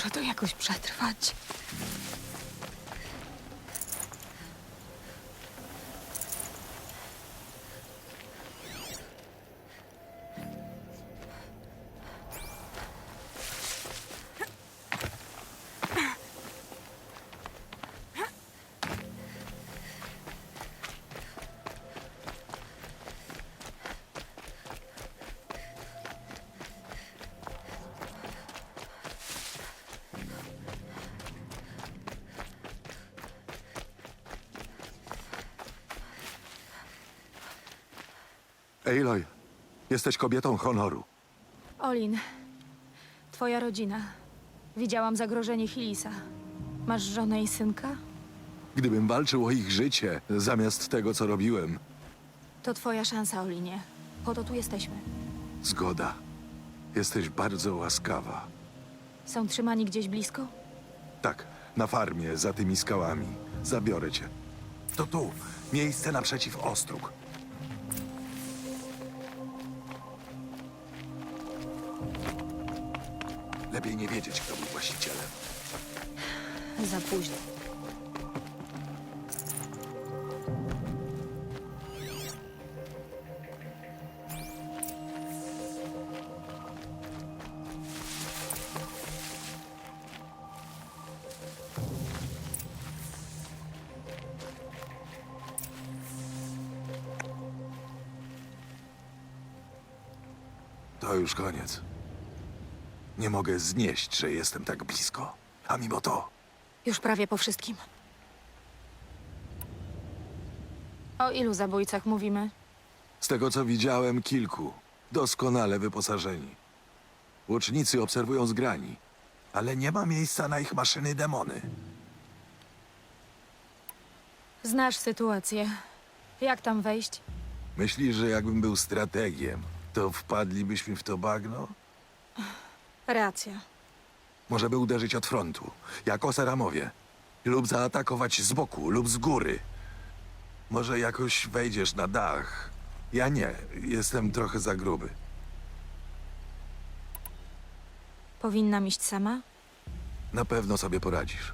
Muszę to jakoś przetrwać. Aloy, jesteś kobietą honoru. Olin, twoja rodzina. Widziałam zagrożenie Hilisa. Masz żonę i synka? Gdybym walczył o ich życie zamiast tego, co robiłem, To twoja szansa, Olinie. Po to tu jesteśmy. zgoda. Jesteś bardzo łaskawa. Są trzymani gdzieś blisko? Tak, na farmie, za tymi skałami. Zabiorę cię. To tu, miejsce naprzeciw ostróg. Lepiej nie wiedzieć, kto był właścicielem. Za późno. To już koniec. Nie mogę znieść, że jestem tak blisko. A mimo to, Już prawie po wszystkim. O ilu zabójcach mówimy? z tego co widziałem, kilku. Doskonale wyposażeni. Łucznicy obserwują z grani, ale nie ma miejsca na ich maszyny demony. Znasz sytuację. Jak tam wejść? Myślisz, że jakbym był strategiem, to wpadlibyśmy w to bagno? Racja. Może by uderzyć od frontu, jak Oseramowie. Lub zaatakować z boku, lub z góry. Może jakoś wejdziesz na dach. Ja nie, jestem trochę za gruby. Powinnam iść sama? Na pewno sobie poradzisz.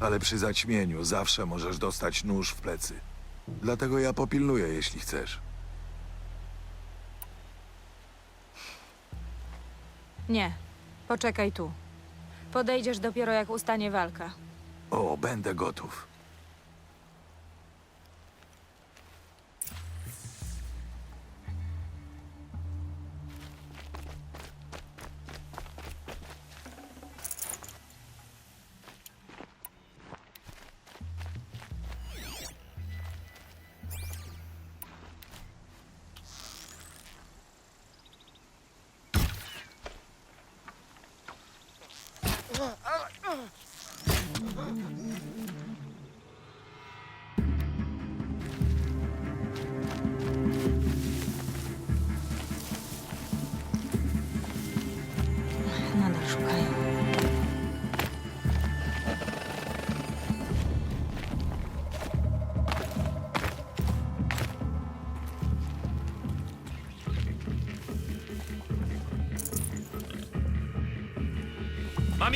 Ale przy zaćmieniu zawsze możesz dostać nóż w plecy. Dlatego ja popilnuję, jeśli chcesz. Nie. Poczekaj tu. Podejdziesz dopiero jak ustanie walka. O, będę gotów.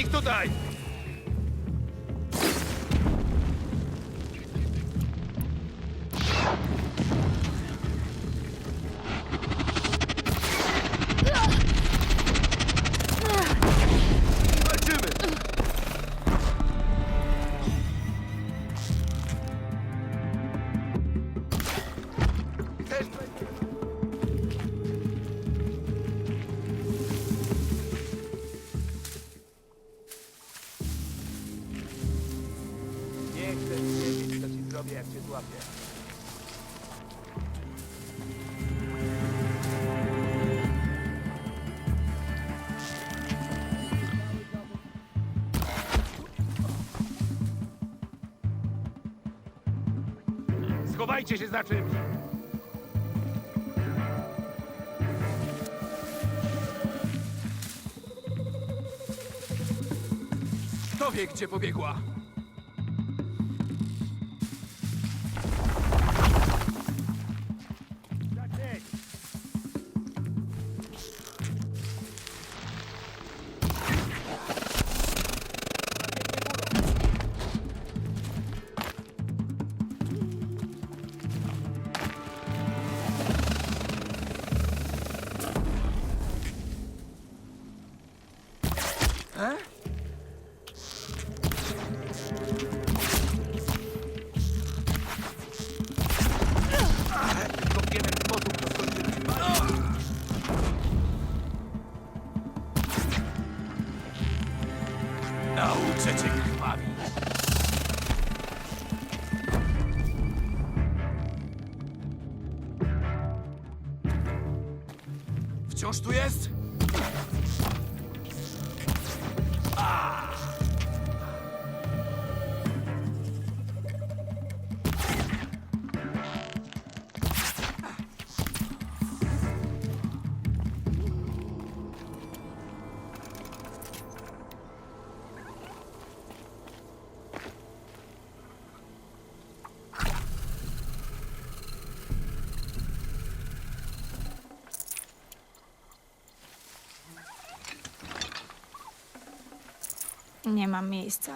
Ich tutaj! Zrobię, jak cię złapię. Schowajcie się za czymś! Kto wie, gdzie pobiegła? Krwawić. Wciąż tu jest? Ah! Nie mam miejsca.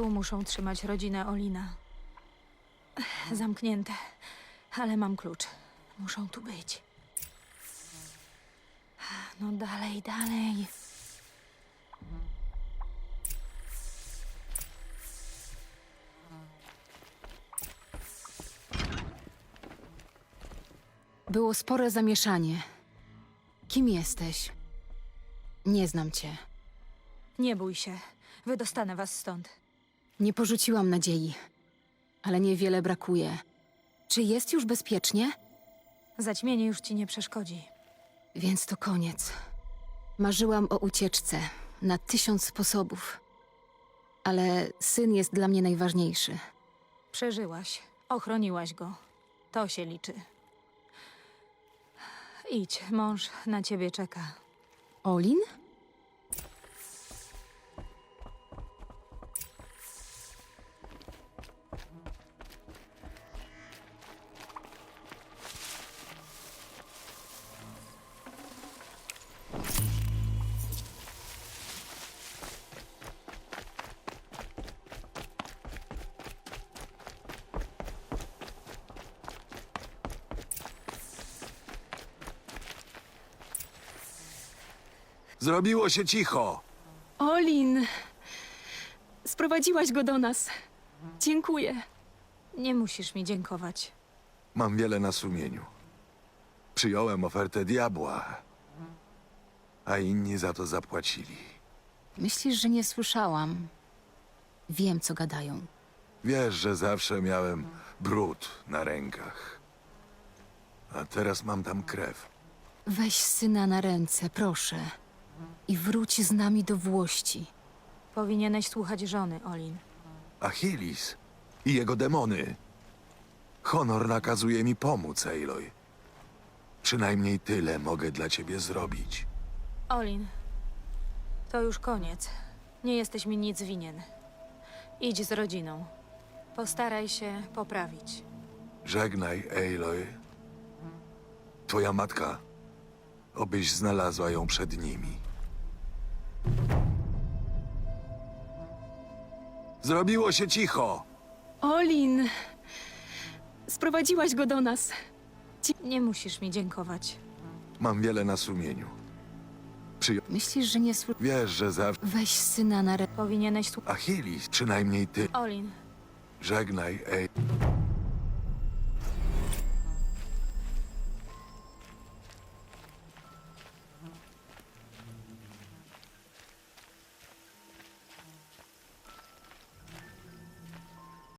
Tu muszą trzymać rodzinę Olina. Zamknięte, ale mam klucz. Muszą tu być. No dalej, dalej. Było spore zamieszanie. Kim jesteś? Nie znam cię. Nie bój się. Wydostanę was stąd. Nie porzuciłam nadziei, ale niewiele brakuje. Czy jest już bezpiecznie? Zaćmienie już ci nie przeszkodzi. Więc to koniec. Marzyłam o ucieczce na tysiąc sposobów. Ale syn jest dla mnie najważniejszy. Przeżyłaś. Ochroniłaś go. To się liczy. Idź, mąż na ciebie czeka. Olin? Zrobiło się cicho. Olin! Sprowadziłaś go do nas. Dziękuję. Nie musisz mi dziękować. Mam wiele na sumieniu. Przyjąłem ofertę diabła, a inni za to zapłacili. Myślisz, że nie słyszałam? Wiem, co gadają. Wiesz, że zawsze miałem brud na rękach. A teraz mam tam krew. Weź syna na ręce, proszę. I wróć z nami do Włości. Powinieneś słuchać żony, Olin. Achilles i jego demony. Honor nakazuje mi pomóc, Aloy. Przynajmniej tyle mogę dla ciebie zrobić. Olin, to już koniec. Nie jesteś mi nic winien. Idź z rodziną. Postaraj się poprawić. Żegnaj, Aloy. Twoja matka, obyś znalazła ją przed nimi. Zrobiło się cicho. Olin! Sprowadziłaś go do nas. Nie musisz mi dziękować. Mam wiele na sumieniu. Myślisz, że nie słyszałam? Wiesz, że zawsze... Weź syna na ręce. Powinieneś słuchać. Achilles, przynajmniej ty. Olin, Żegnaj, ej.